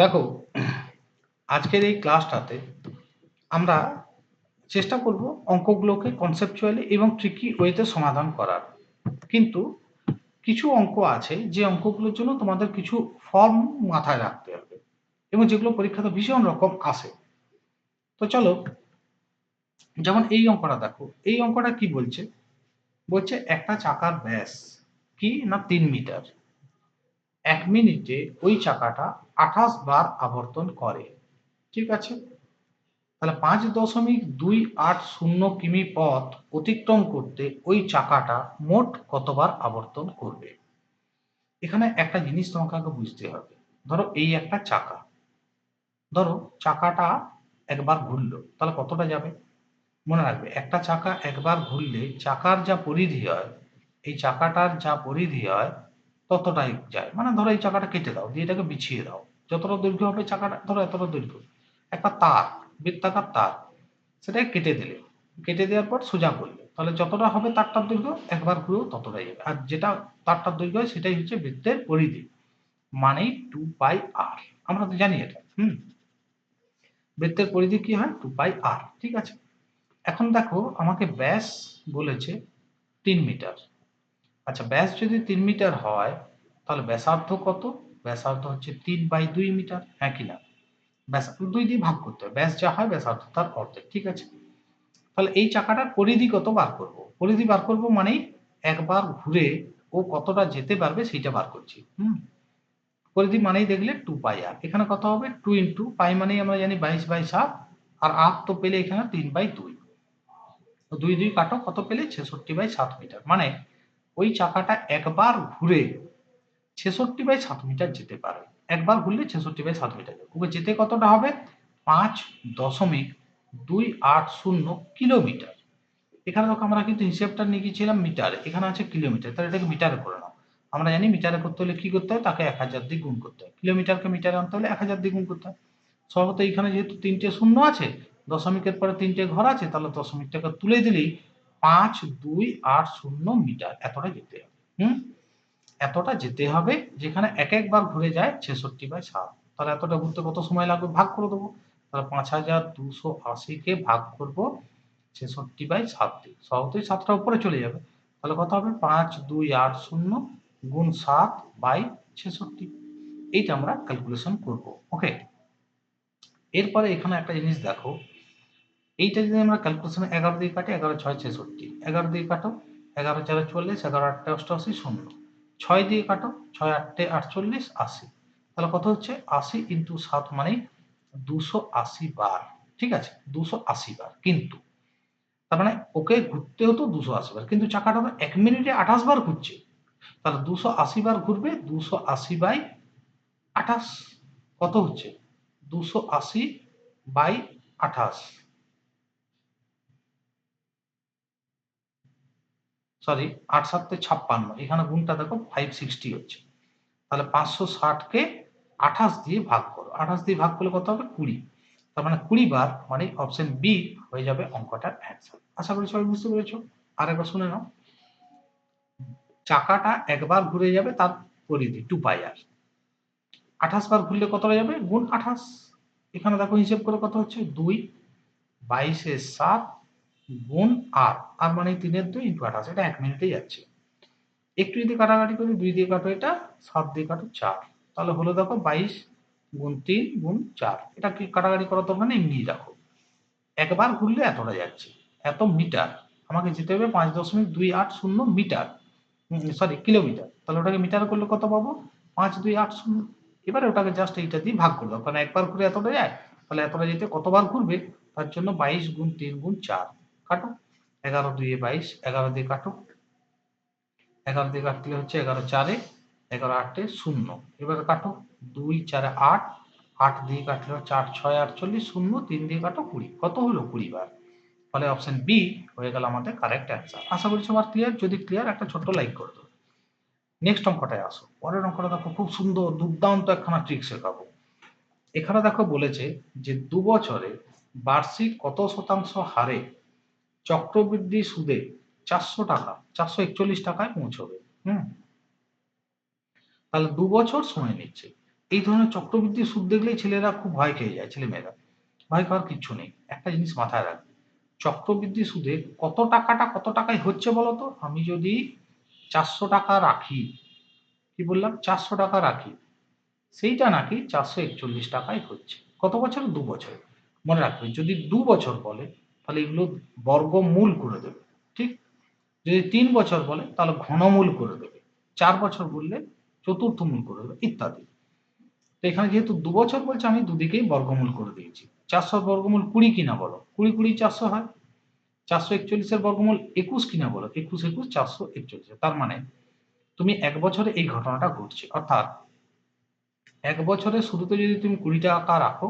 দেখো, আজকের এই ক্লাসটাতে আমরা চেষ্টা করব অঙ্কগুলোকে কনসেপচুয়ালি এবং ট্রিকি ওয়েতে সমাধান করার। কিন্তু কিছু অঙ্ক আছে, যে অঙ্কগুলোর জন্য তোমাদের কিছু ফর্ম মাথায় রাখতে হবে এবং যেগুলো পরীক্ষাতে ভীষণ রকম আসে। তো চলো, যেমন এই অঙ্কটা দেখো, এই অঙ্কটা কি বলছে? বলছে একটা চাকার ব্যাস, কি না তিন মিটার? এক মিনিটে ওই চাকাটা আঠাশ বার আবর্তন করে। ঠিক আছে? তাহলে পাঁচ দশমিক দুই আট শূন্য কিমি পথ অতিক্রম করতে ওই চাকাটা মোট কতবার আবর্তন করবে? এখানে একটা জিনিস তোমাকে আগে বুঝতে হবে। ধরো এই একটা চাকা। ধরো চাকাটা একবার ঘুরলো, তাহলে কতটা যাবে? মনে রাখবে, একটা চাকা একবার ঘুরলে চাকার যা পরিধি হয়, এই চাকাটার যা পরিধি হয় ততটাই যায়। মানে ধরো এই চাকাটা কেটে দাও, দিয়ে এটাকে বিছিয়ে দাও। যতটা দৈর্ঘ্য হবে চাকাটা, ধরো এতটা দৈর্ঘ্য। একটা তার, বৃত্তাকার তার, সেটাকে কেটে দিলে। কেটে দেওয়ার পর সোজা করলে। তাহলে যতটা হবে তারটার দৈর্ঘ্য, একবার ঘুরেও ততটাই যাবে। আর যেটা তারটার দৈর্ঘ্য হয়, সেটাই হচ্ছে বৃত্তের পরিধি। মানেই টু পাই আর আমরা তো জানি এটা, হুম? বৃত্তের পরিধি কি হয়? টু পাই আর ঠিক আছে? এখন দেখো, আমাকে ব্যাস বলেছে তিন মিটার। আচ্ছা ব্যাস যদি তিন মিটার হয়, তাহলে ব্যাসার্ধ কত? ব্যাসার্ধ হচ্ছে তিন বাই দুই মিটার হ্যাঁ কি না? ব্যাস, দুই দিয়ে ভাগ করতে হবে। ব্যাস যা হয়, ব্যাসার্ধ তার অর্ধেক, ঠিক আছে? তাহলে এই চাকাটার পরিধি কত বার করব? পরিধি বার করব মানেই একবার ঘুরে ও কতটা যেতে পারবে সেইটা বার করছি, হুম? পরিধি মানেই দেখলে টু পাই আর এখানে কত হবে? টু ইন্টু পাই মানেই আমরা জানি বাইশ বাই সাত, আর আর তো পেলে এখানে তিন বাই দুই। দুই দুই কাটো, কত পেলে? ছেষট্টি বাই সাত মিটার। মানে ওই চাকাটা একবার ঘুরে ছেষট্টি বাই সাত মিটার যেতে পারে। একবার ঘুরলে ছেষট্টি বাই সাত মিটার ওকে যেতে কতটা হবে? পাঁচ দশমিক দুই আট শূন্য কিলোমিটার। এখানে দেখো আমরা কিন্তু হিসেবটা নিয়ে গিয়েছিলাম মিটার। এখানে আছে কিলোমিটার। তাহলে এটাকে মিটারে করে নাও। আমরা জানি মিটারে করতে হলে কি করতে হয়? তাকে এক হাজার দিয়ে গুণ করতে হয়। কিলোমিটারকে মিটারে আনতে হলে এক হাজার দিয়ে গুণ করতে হয়। সম্ভবত এখানে যেহেতু তিনটে শূন্য আছে, দশমিকের পরে তিনটে ঘর আছে, তাহলে দশমিকটাকে তুলে দিলেই পাঁচ, দুই, আট, শূন্য মিটার। এতটা যেতে হবে, হুম? এতটা যেতে হবে যেখানে এক একবার ঘুরে যায় ছেষট্টি বাই সাত। তাহলে এতটা ঘুরতে কত সময় লাগবে? ভাগ করে দেবো। তাহলে পাঁচ হাজার দুশো আশিকে ভাগ করব ছেষট্টি বাই সাত দিয়ে। সহজেই সাতটা উপরে চলে যাবে। তাহলে কত হবে? পাঁচ, দুই, আট, শূন্য গুণ সাত বাই ছেষট্টি। এইটা আমরা ক্যালকুলেশন করব। ওকে এরপরে এখানে একটা জিনিস দেখো। এইটা যদি আমরা ক্যালকুলেশনে এগারো দিয়ে কাটি, এগারো, ছয়, ছেষট্টি। এগারো দিয়ে কাটো, এগারো, চারে চল্লিশ, এগারো আটটা অষ্টআশি, শূন্য। ছয় দিয়ে কাটো, ছয় আটটে আটচল্লিশ, আশি। তাহলে কত হচ্ছে? আশি ইন্টু সাত মানে দুশো আশি বার। ঠিক আছে? দুশো আশি বার। কিন্তু তার মানে ওকে ঘুরতে হতো দুশো আশি বার। কিন্তু চাকাটা তো এক মিনিটে আঠাশ বার ঘুরছে। তাহলে দুশো আশি বার ঘুরবে, দুশো আশি বাই আঠাশ। কত হচ্ছে? দুশো আশি বাই আঠাশ। সরি আট সাতে ছাপ্পান্ন। এখানে গুণটা দেখো ফাইভ সিক্সটি হচ্ছে। তাহলে পাঁচশো ষাটকে আঠাশ দিয়ে ভাগ করো। আঠাশ দিয়ে ভাগ করলে কত হবে? কুড়ি। তার মানে কুড়ি বার মানে অপশন বি হয়ে যাবে অঙ্কটার অ্যান্সার আশা করি সবাই বুঝতে পেরেছ। আর একবার শুনে নাও। চাকাটা একবার ঘুরে যাবে, তার পরিধি টু পাই আর আঠাশ বার ঘুরলে কত হয়ে যাবে? গুণ আঠাশ। এখানে দেখো হিসেব করে কত হচ্ছে? দুই। বাইশে সাত গুণ আট আর মানে তিনের দুই ইন্টু আঠাশ এটা এক মিনিটেই যাচ্ছে। একটু যদি কাটাকাটি করি, দুই দিয়ে কাটো এটা, সাত দিয়ে কাটো চার। তাহলে হলো দেখো বাইশ গুণ তিন গুণ চার। এটা কি কাটাকাটি দরকার নেই? এমনি রাখো একবার ঘুরলে এতটা যাচ্ছে। এত মিটার, আমাকে যেতে হবে পাঁচ দশমিক দুই আট শূন্য মিটার। সরি কিলোমিটার তাহলে ওটাকে মিটার করলে কত পাবো? পাঁচ দুই আট শূন্য। এবারে ওটাকে জাস্ট এইটা দিয়ে ভাগ করে দাও কারণ একবার ঘুরে এতটা যায়, তাহলে এতটা যেতে কতবার ঘুরবে? তার জন্য বাইশ গুণ তিন গুণ চার। কাটো। এগারো দুইয়ে বাইশ, এগারো দিয়ে কাটো। এগারো দিয়ে কাটলে হচ্ছে এগারো চারে, এগারো আটে শূন্য। এবারে কাটো। দুই চারে আট আট দিয়ে কাটলে চার ছয় আটচল্লিশ, শূন্য তিন দিয়ে কাটো কুড়ি। কত হলো কুড়ি বার? ফলে অপশন বি হয়ে গেল আমাদের কারেক্ট অ্যান্সার আশা করছি আমার ক্লিয়ার যদি ক্লিয়ার একটা ছোট্ট লাইক করে দেবো নেক্সট অঙ্কটায় আসো। পরের অঙ্কটা দেখো, খুব সুন্দর, দুর্দান্ত একখানা ট্রিক শেখাবো। এখানে দেখো বলেছে যে দু বছরে বার্ষিক কত শতাংশ হারে চক্রবৃদ্ধি সুদে চারশো টাকা, চারশো একচল্লিশ টাকায় পৌঁছবে, হুম? তাহলে দু বছর সময় নিচ্ছে। এই ধরনের চক্রবৃদ্ধি সুদ দেখলেই ছেলেরা খুব ভয় খেয়ে যায়, ছেলেমেয়েরা। ভয় খাওয়ার কিচ্ছু নেই, একটা জিনিস মাথায় রাখবে। চক্রবৃদ্ধি সুদে কত টাকাটা কত টাকায় হচ্ছে বলতো আমি যদি চারশো টাকা রাখি, কি বললাম? চারশো টাকা রাখি, সেইটা নাকি চারশো একচল্লিশ টাকায় হচ্ছে। কত বছর? দু বছর মনে রাখবেন যদি দু বছর বলে তাহলে এগুলো বর্গমূল করে দেবে, ঠিক? যদি তিন বছর বলে, তাহলে ঘনমূল করে দেবে। চার বছর বললে চতুর্থ মূল করে দেবে, ইত্যাদি। তো এখানে যেহেতু দু বছর বলছে, আমি দুদিকেই বর্গমূল করে দিয়েছি। চারশো বর্গমূল কুড়ি কিনা বলো? কুড়ি কুড়ি, চারশো হয়। চারশো একচল্লিশের বর্গমূল একুশ কিনা বলো? একুশ একুশ, চারশো একচল্লিশ। তার মানে তুমি এক বছরে এই ঘটনাটা ঘটছে। অর্থাৎ এক বছরের শুরুতে যদি তুমি কুড়ি টাকা রাখো,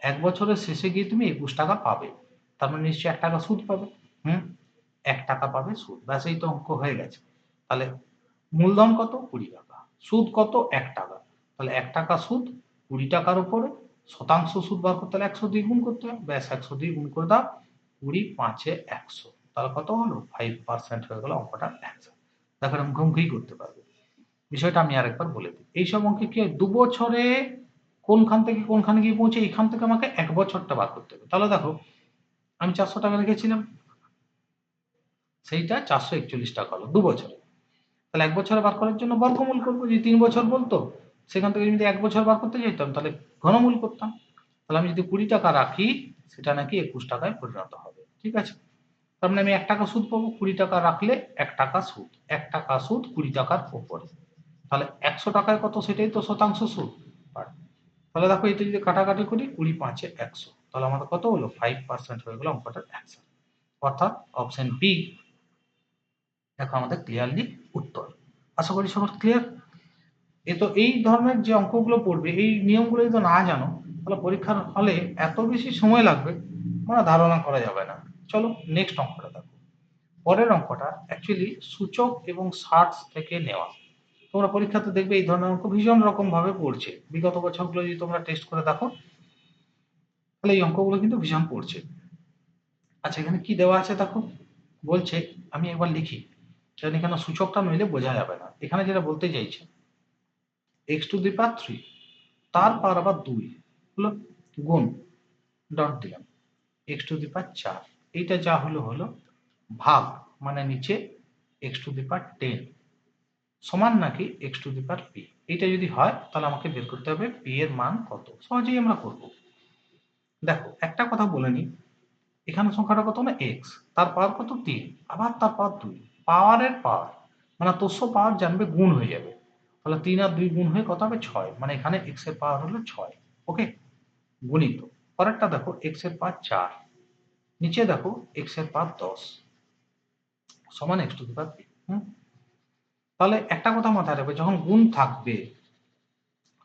এক বছরের শেষে গিয়ে তুমি একুশ টাকা পাবে। তার মানে নিশ্চয়ই এক টাকা সুদ পাবে। হুম? এক টাকা পাবে সুদ। ব্যাস, এই তো অঙ্ক হয়ে গেছে। তাহলে মূলধন কত? কুড়ি টাকা। সুদ কত? এক টাকা। তাহলে এক টাকা সুদ কুড়ি টাকার উপরে শতাংশ সুদ বার করতে হলে একশো দিয়ে গুণ করতে হবে। ব্যাস, একশো দিয়ে গুণ করে দাও, কুড়ি পাঁচে একশো। তাহলে কত হলো? ফাইভ পার্সেন্ট হয়ে গেল অঙ্কটা অ্যান্সার দেখো মুখোমুখি করতে পারবে। বিষয়টা আমি আরেকবার বলে দিই। এইসব অঙ্কে কি হয়? দু বছরে কোনখান থেকে কোনখানে গিয়ে পৌঁছে এখান থেকে আমাকে এক বছরটা বার করতে হবে। তাহলে দেখো আমি চারশো টাকা রেখেছিলাম সেইটা চারশো একচল্লিশ টাকা হলো দু বছরে। তাহলে এক বছরে বার করার জন্য বর্গমূল করব, যদি তিন বছর বলতো, সেখান থেকে যদি এক বছর বার করতে চাইতাম তাহলে ঘনমূল করতাম। তাহলে আমি যদি কুড়ি টাকা রাখি, সেটা নাকি একুশ টাকায় পরিণত হবে, ঠিক আছে? তার মানে আমি এক টাকা সুদ পাবো, কুড়ি টাকা রাখলে এক টাকা সুদ, এক টাকা সুদ কুড়ি টাকার ওপরে তাহলে একশো টাকায় কত, সেটাই তো শতাংশ সুদ। তাহলে দেখো এটা যদি কাটাকাটি করি, কুড়ি পাঁচে একশো। তাহলে আমাদের কত হলো ফাইভ পার্সেন্ট হয়ে গেলো অঙ্কটার অ্যান্সার অর্থাৎ অপশন বি দেখো আমাদের ক্লিয়ারলি উত্তর। আশা করি সবার ক্লিয়ার এ তো এই ধরনের যে অঙ্কগুলো পড়বে, এই নিয়মগুলো যদি না জানো, তাহলে পরীক্ষার হলে এত বেশি সময় লাগবে মানে ধারণা করা যাবে না। চলো নেক্সট অঙ্কটা দেখো। পরের অঙ্কটা অ্যাকচুয়ালি সূচক এবং শার্টস থেকে নেওয়া। তোমরা পরীক্ষাতে দেখবে এই ধরনের অঙ্ক ভীষণ রকম ভাবে পড়ছে। বিগত বছরগুলো যদি তোমরা টেস্ট করে দেখো তাহলে এই অঙ্কগুলো কিন্তু ভীষণ পড়ছে। আচ্ছা এখানে কি দেওয়া আছে দেখো? বলছে, আমি একবার লিখি। কারণ এখানে সূচকটা নইলে বোঝা যাবে না। এখানে যেটা বলতে চাইছে x to the power three তার পাওয়ার আবার দুই, হলো গুণ ডট দিলাম। এক্স টু দি পার চার, এইটা যা হলো হলো ভাগ মানে নিচে x to the power ten সমান নাকি x to the power p এইটা যদি হয়, তাহলে আমাকে বের করতে হবে পি এর মান কত? সহজেই আমরা করব। দেখো, একটা কথা বলে নিই। এখানে সংখ্যাটা কত না এক্স তার পাওয়ার কত? তিন। আবার তার পাওয়ার দুই। পাওয়ারের পাওয়ার মানে তোষ পাওয়ার জানবে গুণ হয়ে যাবে। তাহলে তিন আর দুই গুণ হয়ে কত হবে? ছয়। মানে এখানে এক্সের পাওয়ার হলো ছয়। ওকে? গুণিত। পরেরটা দেখো এক্সের পাওয়ার চার। নিচে দেখো এক্সের পাওয়ার দশ। সমান এক্স টু দি পাওয়ার হুম? তাহলে একটা কথা মাথায় রাখবে, যখন গুণ থাকবে,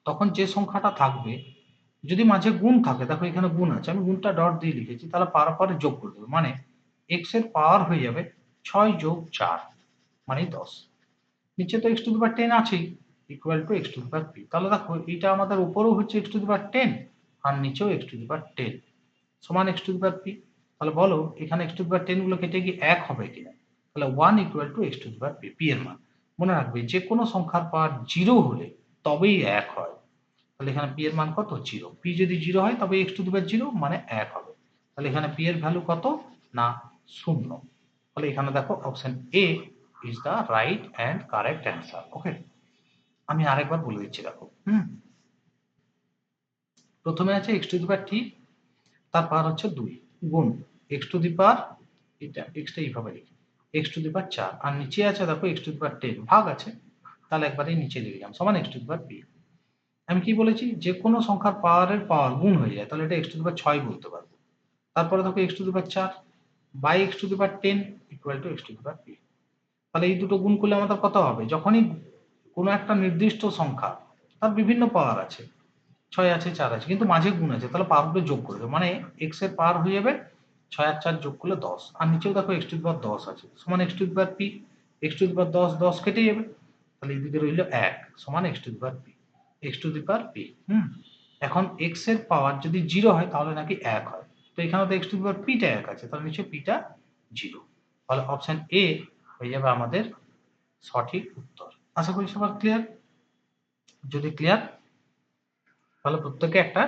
তখন যে সংখ্যাটা থাকবে যদি মাঝে গুণ থাকে, দেখো এখানে গুণ আছে, আমি গুণটা ডট দিয়ে লিখেছি, তাহলে পাওয়ার পরে যোগ করে দেবো মানে এক্সের পাওয়ার হয়ে যাবে ছয় যোগ চার মানে দশ। নিচে তো x to the power ten আছেই equal to x to the power p তাহলে দেখো, এইটা আমাদের উপরেও হচ্ছে এক্স টু দি টেন আর নিচেও এক্স টু দি টেন সমান এক্স টু দি পি তাহলে বলো, এখানে এক্স টু দি পাওয়ার টেনগুলো কেটে গিয়ে এক হবে কিনা? তাহলে one equal to x to the p p এর মান। মনে রাখবে যে কোনো সংখ্যার পাওয়ার জিরো হলে তবেই এক হয়। তাহলে এখানে পি এর মান কত? জিরো পি যদি জিরো হয়, তবে x to the power zero মানে এক হবে। তাহলে এখানে পি এর ভ্যালু কত? না, শূন্য। তাহলে এখানে দেখো option A is the right and correct answer okay আমি আরেকবার বলে দিচ্ছি, দেখো, হুম? প্রথমে আছে এক্স টু দি পাওয়ার টি তার পাওয়ার হচ্ছে দুই গুণ এক্স টু দি পাওয়ার এটা এক্সটা এইভাবে লিখি। এক্স টু দি পাওয়ার চার। আর নিচে আছে, দেখো x to the power ten ভাগ আছে, তাহলে একবারে নিচে লিখলাম সমান x to the power p আমি কি বলেছি? যে কোনো সংখ্যার পাওয়ারের পাওয়ার গুণ হয়ে যায়। তাহলে এটা এক্স টু দি ছয় বলতে পারব। তারপরে দেখো এক্স টু দি চার by x to the ten equal to x to the p তাহলে এই দুটো গুণ করলে আমাদের কত হবে? যখনই কোনো একটা নির্দিষ্ট সংখ্যা, তার বিভিন্ন পাওয়ার আছে। ছয় আছে, চার আছে, কিন্তু মাঝে গুণ আছে। তাহলে পাওয়ারগুলো যোগ করে দেবে। মানে এক্সের পাওয়ার হয়ে যাবে, ছয় আর চার যোগ করলে দশ। আর নিচেও দেখো এক্স টু দি দশ আছে। সমান x to the p x to the দশ দশ কেটে যাবে। তাহলে এদিকে রইল এক, সমান x to the p x to the power p হুম? এখন এক্সের পাওয়ার যদি জিরো হয়, তাহলে নাকি এক হয়। তো এখানে তো এক্স টু দি পাওয়ার পিটা এক আছে, তাহলে নিচে পিটা জিরো তাহলে অপশন এ হয়ে যাবে আমাদের সঠিক উত্তর। আশা করি সবার ক্লিয়ার যদি ক্লিয়ার তাহলে প্রত্যেকে একটা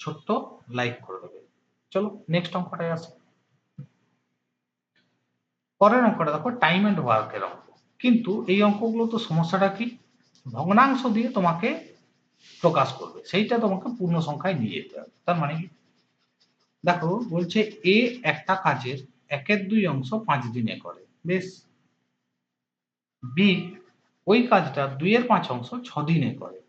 ছোট্ট লাইক করে দেবে। চলো নেক্সট অঙ্কটায় আসি। পরের অঙ্কটা দেখো টাইম অ্যান্ড ওয়ার্কের অঙ্ক। কিন্তু এই অঙ্কগুলো তো সমস্যাটা কি? ভগ্নাংশ দিয়ে তোমাকে প্রকাশ করবে। সেইটা তোমাকে পূর্ণ সংখ্যায় নিয়ে যেতে হবে। তার মানে কি? দেখো, বলছে এ একটা কাজের একের দুই অংশ পাঁচ দিনে করে। বেশ। বি, ওই কাজটা দুইয়ের পাঁচ অংশ ছ দিনে করে।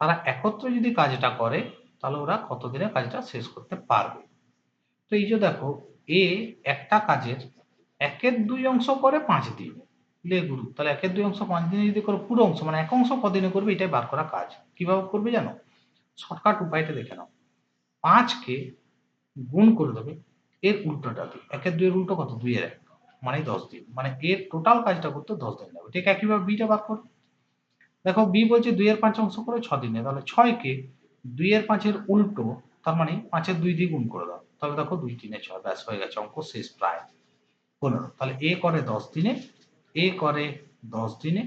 তারা একত্রে যদি কাজটা করে, তাহলে ওরা কতদিনে কাজটা শেষ করতে পারবে? তো এই যে দেখো, এ একটা কাজের একের দুই অংশ করে পাঁচ দিনে। লে গুরু। তাহলে একের দুই অংশ পাঁচ দিনে যদি করো, পুরো অংশ মানে এক অংশ কদিনে করবে, এটাই বার করা কাজ। কীভাবে করবে জানো? শর্টকাট উপায়টা দেখে নাও। পাঁচকে গুণ করে দেবে, এর উল্টোটা দিয়ে। একের দুইয়ের উল্টো কত? দুইয়ের এক। মানে দশ দিন। মানে এর টোটাল কাজটা করতে দশ দিন লাগবে। ঠিক একইভাবে বিটা বার করো। দেখো বি বলছে দুইয়ের পাঁচ অংশ করে ছ দিনে। তাহলে ছয়কে দুইয়ের পাঁচের উল্টো, তার মানে পাঁচের দুই দিয়ে গুণ করে দাও। তাহলে দেখো দুই, তিনে ছয় ব্যাস হয়ে গেছে অঙ্ক শেষ প্রায়। পনেরো। তাহলে এ করে দশ দিনে এ করে দশ দিনে,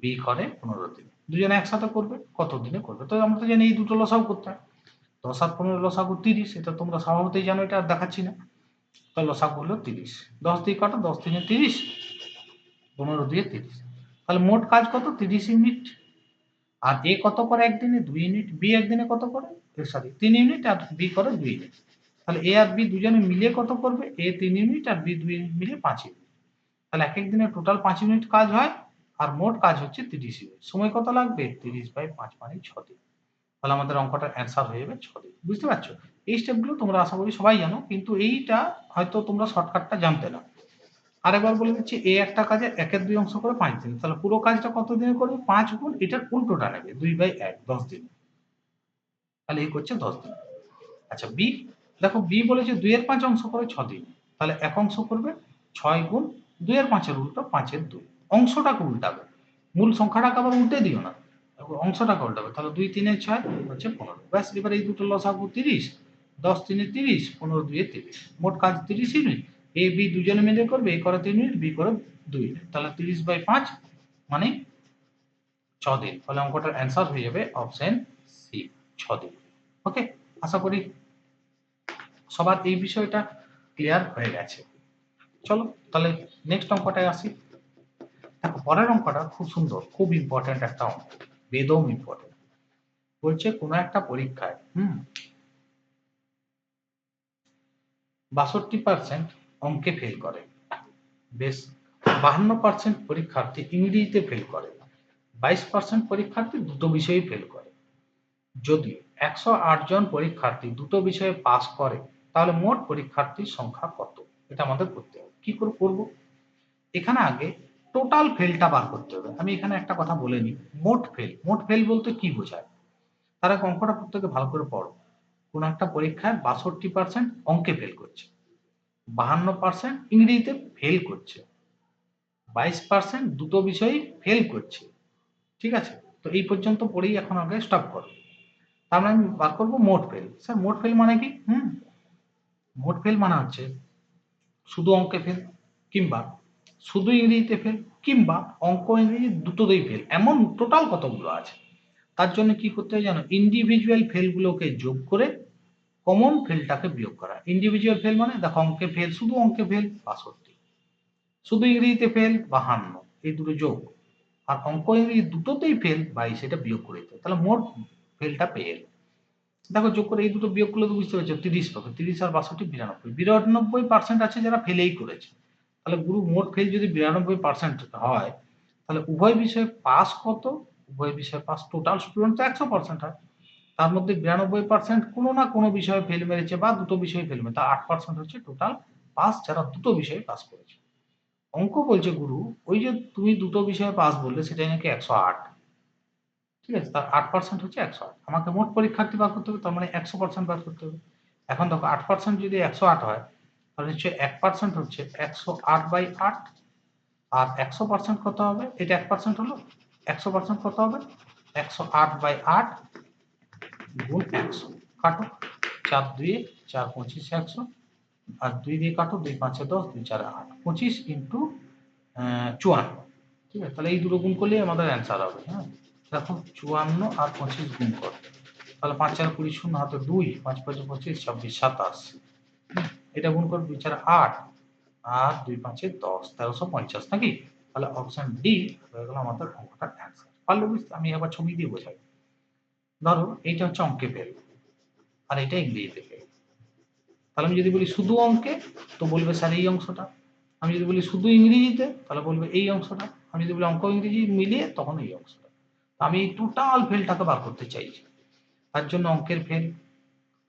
বি করে পনেরো দিনে। দুজনে একসাথে করবে, কত দিনে করবে? তো আমরা তো জানি এই দুটো লসাও করতে হয়। দশ আর পনেরো লসাগু তিরিশ, এটা তোমরা স্বভাবতই জানো, এটা আর দেখাচ্ছি না। তো লসাগু হলো তিরিশ। দশ দিয়ে কাটো, দশ দিনে তিরিশ, পনেরো দিয়ে তিরিশ। তাহলে মোট কাজ কত? তিরিশ ইউনিট। আর এ কত করে একদিনে? দুই ইউনিট। বি একদিনে কত করে? সরি, তিন ইউনিট আর বি করে দুই ইউনিট। তাহলে এ আর বি দুজনে মিলে কত করবে? এ তিন ইউনিট আর বি দুই মিলে পাঁচ ইউনিট। তাহলে এক এক দিনে টোটাল পাঁচ ইউনিট কাজ হয়, আর মোট কাজ হচ্ছে তিরিশ ইউনিট সময় কত লাগবে? তিরিশ বাই পাঁচ মানে ছ দিন। তাহলে আমাদের অঙ্কটার অ্যান্সার হয়ে যাবে ছ দিন। বুঝতে পারছ? এই স্টেপগুলো তোমরা আশা করি সবাই জানো, কিন্তু এইটা হয়তো তোমরা শর্টকাটটা জানতে না। আরেকবার বলে দিচ্ছি, এ একটা কাজে একের দুই অংশ করে পাঁচ দিন। তাহলে পুরো কাজটা কত দিনে করবে? পাঁচ গুণ এটার উল্টোটা নেবে, দুই বাই এক, দশ দিন। তাহলে এই করছে দশ দিন। আচ্ছা বি দেখো বি বলেছে দুইয়ের পাঁচ অংশ করে ছ দিন। তাহলে এক অংশ করবে ছয় গুণ দুইয়ের পাঁচের উল্টো, পাঁচের দুই। অংশটাকে উল্টাবে। মূল সংখ্যাটাকে আবার উল্টে দিও না। অংশটাকে উল্টাবে। তাহলে দুই, তিনে ছয়, হচ্ছে পনেরো। ব্যাস, এবার এই দুটো লসাগু তিরিশ। দশ, তিনে তিরিশ, পনেরো, দুয়ে তিরিশ। মোট কাজ তিরিশ ইউনিট। এ, বি দুজনে মিলে করবে, এ করে তিন মিনিট বি করে দুই মিনিট তাহলে তিরিশ বাই পাঁচ মানে ছ দিন। ফলে অঙ্কটার অ্যান্সার হয়ে যাবে অপশন সি, ছ দিন। ওকে? আশা করি সবার এই বিষয়টা ক্লিয়ার হয়ে গেছে। চলো, তাহলে নেক্সট অঙ্কটায় আসি। দেখো, পরের অঙ্কটা খুব সুন্দর, খুব ইম্পর্টেন্ট একটা অঙ্ক, বেদম ইম্পর্টেন্ট বলছে কোনো একটা পরীক্ষায়, হুম, বাষট্টি পার্সেন্ট অঙ্কে ফেল করে। বেশ, বাহান্ন পার্সেন্ট পরীক্ষার্থী ইংরেজিতে ফেল করে, বাইশ পার্সেন্ট পরীক্ষার্থী দুটো বিষয়ে ফেল করে। যদি একশো আট জন পরীক্ষার্থী দুটো বিষয়ে পাস করে, তাহলে মোট পরীক্ষার্থীর সংখ্যা কত? এটা আমাদের করতে হবে। কি করে করব? এখানে আগে টোটাল ফেলটা বার করতে হবে। আমি এখানে একটা কথা বলে নিই, মোট ফেল মোট ফেল বলতে কি বোঝায়? তারা অঙ্কটা প্রত্যেকে ভালো করে পড়ো। কোন একটা পরীক্ষায় বাষট্টি পার্সেন্ট অঙ্কে ফেল করছে। বাহান্ন পার্সেন্ট ইংরেজিতে ফেল করছে। বাইশ পার্সেন্ট দুটো বিষয়েই ফেল করছে। ঠিক আছে? তো এই পর্যন্ত পড়েই এখন আগে স্টপ করো। তার মানে আমি বার করব মোট ফেল স্যার, মোট ফেল মানে কি? হুম? মোট ফেল মানে হচ্ছে শুধু অঙ্কে ফেল কিংবা শুধু ইংরেজিতে ফেল কিংবা অঙ্ক ইংরেজি দুটোতেই ফেল এমন টোটাল কতগুলো আছে? তার জন্য কি করতে হয় জানো? ইন্ডিভিজুয়াল ফেলগুলোকে যোগ করে কমন ফেলটাকে বিয়োগ করা। ইন্ডিভিজুয়াল ফেল মানে দেখো অঙ্কে ফেল শুধু অঙ্কে ফেল বাষট্টি শুধু ইংরেজিতে ফেল বাহান্ন এই দুটো যোগ। আর অঙ্ক ইংরেজি দুটোতেই ফেল বাইশ এটা বিয়োগ করে দিতে তাহলে মোট ফেলটা পেয়ে এলো দেখো যোগ করে এই দুটো বিয়োগ করলে তো বুঝতে পারছ, তিরিশ পাবে, তিরিশ আর বাষট্টি বিরানব্বই। বিরানব্বই পার্সেন্ট আছে যারা ফেলেই করেছে। তাহলে গুরু মোট ফেল যদি বিরানব্বই পার্সেন্ট হয়, তাহলে উভয় বিষয়ে পাস কত? উভয় বিষয়ে পাস টোটাল স্টুডেন্ট তো একশো পার্সেন্ট হয়। তার মধ্যে বিরানব্বই পার্সেন্ট কোনো না কোনো বিষয়ে ফেল মেরেছে বা দুটো বিষয়ে ফেল মেরেছে আট পার্সেন্ট হচ্ছে টোটাল পাস যারা দুটো বিষয়ে পাস করেছে। অঙ্ক বলছে গুরু, ওই যে তুমি দুটো বিষয়ে পাস বললে, সেটাই নাকি একশো আট? ঠিক আছে, তার আট পার্সেন্ট হচ্ছে একশো। আট আমাকে মোট পরীক্ষার্থী বার করতে হবে, তার মানে একশো পার্সেন্ট বার করতে হবে। এখন দেখো, আট পার্সেন্ট যদি একশো আট হয়, তাহলে হচ্ছে এক পার্সেন্ট হচ্ছে একশো আট বাই আট। আর একশো পার্সেন্ট কত হবে? এটা এক পার্সেন্ট হলো, একশো পার্সেন্ট কত হবে? একশো আট বাই আট গুণ একশো। কাটো। চার দুয়ে চার পঁচিশ একশো। আর দুই দিয়ে কাটো, দুই পাঁচে দশ, দুই চারে আট। পঁচিশ ইন্টু চুয়ান্ন। ঠিক আছে, তাহলে এই দুটো গুণ করলেই আমাদের অ্যান্সার হবে হ্যাঁ? দেখো চুয়ান্ন আর পঁচিশ গুণ কর। তাহলে পাঁচ চার কুড়ি শূন্য হাতে দুই, পাঁচ পাঁচ পঁচিশ, ছাব্বিশ, সাতাশ। এটা গুণ কর দুই চার আট, আর দুই পাঁচে দশ, তেরোশো পঞ্চাশ নাকি? তাহলে অপশন ডি হয়ে গেল আমাদের অঙ্কটার অ্যান্সার পারলে বুঝতে আমি আবার ছবি দিয়ে বোঝাই। ধরো এইটা হচ্ছে অঙ্কে ফেল আর এটা ইংরেজিতে ফেল তাহলে আমি যদি বলি শুধু অঙ্কে, তো বলবে স্যার এই অংশটা। আমি যদি বলি শুধু ইংরেজিতে, তাহলে বলবে এই অংশটা। আমি যদি বলি অঙ্ক ইংরেজি মিলিয়ে, তখন এই অংশটা। আমি এই টোটাল ফেলটাকে বার করতে চাইছি তার জন্য অঙ্কের ফেল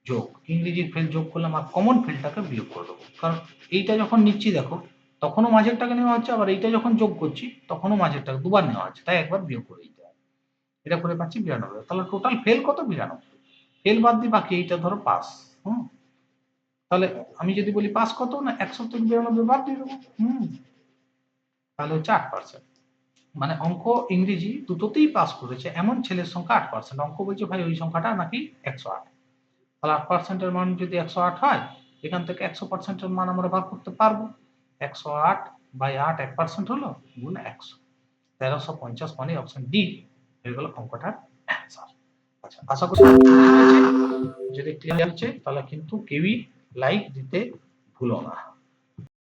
যোগ, ইংরেজির ফেল যোগ করলাম আর কমন ফেলটাকে বিয়োগ করে দেবো। কারণ এইটা যখন নিচ্ছি দেখো, তখনও মাঝেরটাকে নেওয়া হচ্ছে, আবার এইটা যখন যোগ করছি, তখনও মাঝেরটাকে দুবার নেওয়া হচ্ছে, তাই একবার বিয়োগ করে দিতে হবে এটা করে পাচ্ছি বিরানব্বই। তাহলে টোটাল ফেল কত? বিরানব্বই। ফেল বাদ দিয়ে বাকি এইটা ধরো পাস হুম? তাহলে আমি যদি বলি পাস কত? না, একশো থেকে বিরানব্বই বাদ দিয়ে দেবো, হুম? তাহলে হচ্ছে আট পার্সেন্ট মানে অঙ্ক ইংরেজি দুটোতেই পাস করেছে, এমন ছেলের সংখ্যা আট পার্সেন্ট অঙ্ক বলছে, ভাই, ওই সংখ্যাটা নাকি একশো আট? তাহলে আট পার্সেন্টের মান যদি একশো আট হয়, এখান থেকে একশো পার্সেন্টের মান আমরা বার করতে পারব। একশো আট বাই আট এক পার্সেন্ট হলো গুণ একশো। তেরোশো পঞ্চাশ মানে অপশন ডি হয়ে গেল অঙ্কটার অ্যান্সার আচ্ছা আশা করি যদি ক্লিয়ার হচ্ছে, তাহলে কিন্তু কেউই লাইক দিতে ভুলো না।